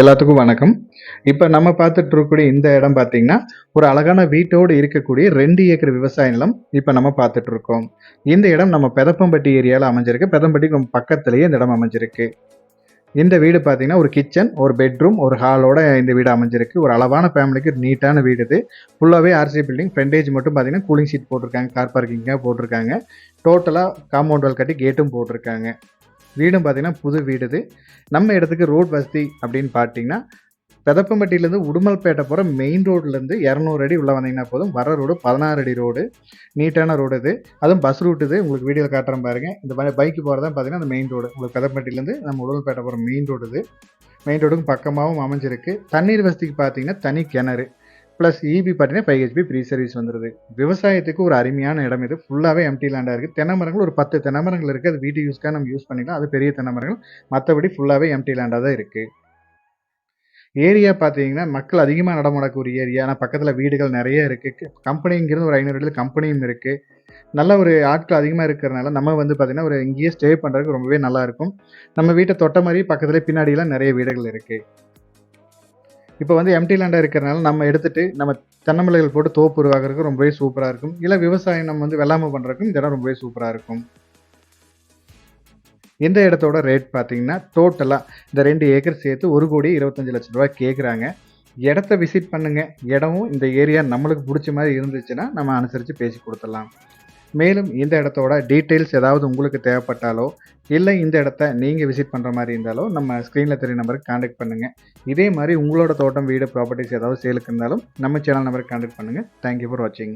எல்லாத்துக்கும் வணக்கம். இப்போ நம்ம பார்த்துட்டு இருக்கக்கூடிய இந்த இடம் பார்த்தீங்கன்னா ஒரு அழகான வீட்டோடு இருக்கக்கூடிய ரெண்டு ஏக்கர் விவசாய நிலம் இப்போ நம்ம பார்த்துட்டு இருக்கோம். இந்த இடம் நம்ம பெதப்பம்பட்டி ஏரியாவில் அமைஞ்சிருக்கு. பெதம்பட்டிக்கு பக்கத்துலேயே இந்த இடம் அமைஞ்சிருக்கு. இந்த வீடு பார்த்தீங்கன்னா ஒரு கிச்சன் ஒரு பெட்ரூம் ஒரு ஹாலோட இந்த வீடு அமைஞ்சிருக்கு. ஒரு அளவான ஃபேமிலிக்கு நீட்டான வீடு இது. ஃபுல்லாகவே ஆர்சி பில்டிங் ஃப்ரண்டேஜ் மட்டும் பார்த்தீங்கன்னா கூலிங் சீட் போட்டிருக்காங்க கார் பார்க்கிங்காக போட்டிருக்காங்க. டோட்டலாக காம்பவுண்ட் வால் கட்டி கேட்டும் போட்டிருக்காங்க. வீடும் பார்த்திங்கன்னா புது வீடு இது. நம்ம இடத்துக்கு ரோட் வசதி அப்படின்னு பார்த்தீங்கன்னா பெதப்பம்பட்டியிலேருந்து உடுமல்பேட்டை போகிற மெயின் ரோட்லேருந்து இரநூறு அடி உள்ளே வந்தீங்கன்னா போதும். வர ரோடு பதினாறு அடி ரோடு நீட்டான ரோடு இது. அதுவும் பஸ் ரூட் இது. உங்களுக்கு வீடியோவில் காட்டுறேன் பாருங்கள் இந்த மாதிரி பைக்கு போகிறதா பார்த்தீங்கன்னா அந்த மெயின் ரோடு உங்களுக்கு பெதப்பட்டியிலேருந்து நம்ம உடுமல்பேட்டை போகிற மெயின் ரோடு இது. மெயின் ரோடுக்கும் பக்கமாகவும் அமைஞ்சிருக்கு. தண்ணீர் வசதிக்கு பார்த்தீங்கன்னா தனி கிணறு. ப்ளஸ் இபி பார்த்தீங்கன்னா ஃபைவ் ஹெச்பி ஃப்ரீ சர்வீஸ் வந்துடுது விவசாயத்துக்கு ஒரு அருமையான இடம் இது. ஃபுல்லாகவே எம்டி லேண்டாக இருக்குது தென்னை மரங்கள் ஒரு பத்து தென்னை மரங்கள் இருக்குது அது வீட்டு யூஸ்க்காக நம்ம யூஸ் பண்ணிக்கலாம். அது பெரிய தென்னை மரங்கள். மற்றபடி ஃபுல்லாகவே எம்டி லேண்டாக தான் இருக்குது ஏரியா பார்த்தீங்கன்னா மக்கள் அதிகமாக நடமாடக்கூடிய ஏரியா ஆனால் பக்கத்தில் வீடுகள் நிறைய இருக்குது கம்பெனிங்கிறது ஒரு ஐநூறு இடத்துல கம்பெனியும் இருக்குது நல்ல ஒரு ஆட்கள் அதிகமாக இருக்கிறனால நம்ம வந்து பார்த்திங்கன்னா ஒரு இங்கேயே ஸ்டே பண்ணுறதுக்கு ரொம்பவே நல்லாயிருக்கும் நம்ம வீட்டை தொட்ட மாதிரி பக்கத்துலேயே பின்னாடியெலாம் நிறைய வீடுகள் இருக்குது இப்போ வந்து எம்டி லேண்டாக இருக்கிறனால நம்ம எடுத்துகிட்டு நம்ம தென்னம்பிள்ளைகள் போட்டு தோப்பு உருவாக்குறதுக்கு ரொம்பவே சூப்பராக இருக்கும். இல்லை விவசாயம் நம்ம வந்து வெள்ளாமை பண்ணுறதுக்கும் இந்த இடம் ரொம்பவே சூப்பராக இருக்கும். இந்த இடத்தோட ரேட் பார்த்தீங்கன்னா டோட்டலாக இந்த ரெண்டு ஏக்கர் சேர்த்து ஒரு கோடி இருபத்தஞ்சு லட்ச ரூபாய் கேட்குறாங்க இடத்த விசிட் பண்ணுங்கள் இடமும் இந்த ஏரியா நம்மளுக்கு பிடிச்ச மாதிரி இருந்துச்சுன்னா நம்ம அனுசரித்து பேசி கொடுத்துடலாம். மேலும் இந்த இடத்தோட டீட்டெயில்ஸ் ஏதாவது உங்களுக்கு தேவைப்பட்டாலோ இல்லை இந்த இடத்த நீங்கள் விசிட் பண்ணுற மாதிரி இருந்தாலோ நம்ம ஸ்க்ரீனில் தெரிய நம்பருக்கு காண்டாக்ட் பண்ணுங்கள் இதே மாதிரி உங்களோட தோட்டம் வீடு ப்ராப்பர்ட்டிஸ் ஏதாவது சேலுக்கு இருந்தாலும் நம்ம சேனல் நம்பருக்கு காண்டாக்ட் பண்ணுங்கள் தேங்க்யூ ஃபார் வாட்சிங்